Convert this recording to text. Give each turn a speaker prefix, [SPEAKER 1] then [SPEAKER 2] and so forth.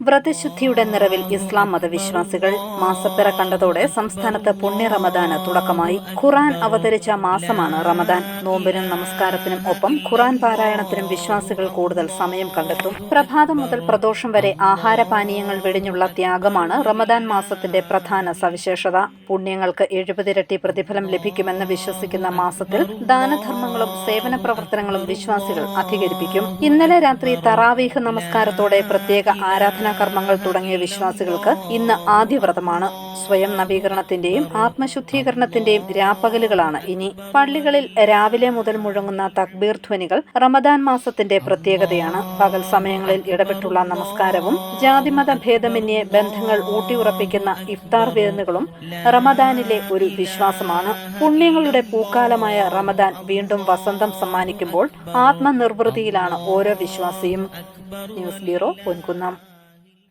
[SPEAKER 1] വ്രതശുദ്ധിയുടെ നിറവിൽ ഇസ്ലാം മതവിശ്വാസികൾ മാസപ്പിറ കണ്ടതോടെ സംസ്ഥാനത്ത് പുണ്യ റമദാന് തുടക്കമായി. ഖുറാൻ അവതരിച്ച മാസമാണ് റമദാൻ. നോമ്പിനും നമസ്കാരത്തിനും ഒപ്പം ഖുറാൻ പാരായണത്തിനും വിശ്വാസികൾ കൂടുതൽ സമയം കണ്ടെത്തും. പ്രഭാതം മുതൽ പ്രദോഷം വരെ ആഹാരപാനീയങ്ങൾ വെടിഞ്ഞുള്ള ത്യാഗമാണ് റമദാൻ മാസത്തിന്റെ പ്രധാന സവിശേഷത. പുണ്യങ്ങൾക്ക് എഴുപതിരട്ടി പ്രതിഫലം ലഭിക്കുമെന്ന് വിശ്വസിക്കുന്ന മാസത്തിൽ ദാനധർമ്മങ്ങളും സേവന പ്രവർത്തനങ്ങളും വിശ്വാസികൾ അധികരിപ്പിക്കും. ഇന്നലെ രാത്രി തറാവീഹ് നമസ്കാരത്തോടെ പ്രത്യേക ആരാധനാ കർമ്മങ്ങൾ തുടങ്ങിയ വിശ്വാസികൾക്ക് ഇന്ന് ആദ്യവ്രതമാണ്. സ്വയം നവീകരണത്തിന്റെയും ആത്മശുദ്ധീകരണത്തിന്റെയും രാപ്പകലുകളാണ് ഇനി. പള്ളികളിൽ രാവിലെ മുതൽ മുഴങ്ങുന്ന തക്ബീർ ധ്വനികൾ റമദാൻ മാസത്തിന്റെ പ്രത്യേകതയാണ്. പകൽ സമയങ്ങളിൽ ഇടപെട്ടുള്ള നമസ്കാരവും ജാതിമത ഭേദമന്യേ ബന്ധങ്ങൾ ഊട്ടിയുറപ്പിക്കുന്ന ഇഫ്താർ വിരുന്നുകളും റമദാനിലെ ഒരു വിശ്വാസമാണ്. പുണ്യങ്ങളുടെ പൂക്കാലമായ റമദാൻ വീണ്ടും വസന്തം സമ്മാനിക്കുമ്പോൾ ആത്മനിർവൃതിയിലാണ് ഓരോ വിശ്വാസിയും. News bureau Ponkunnam.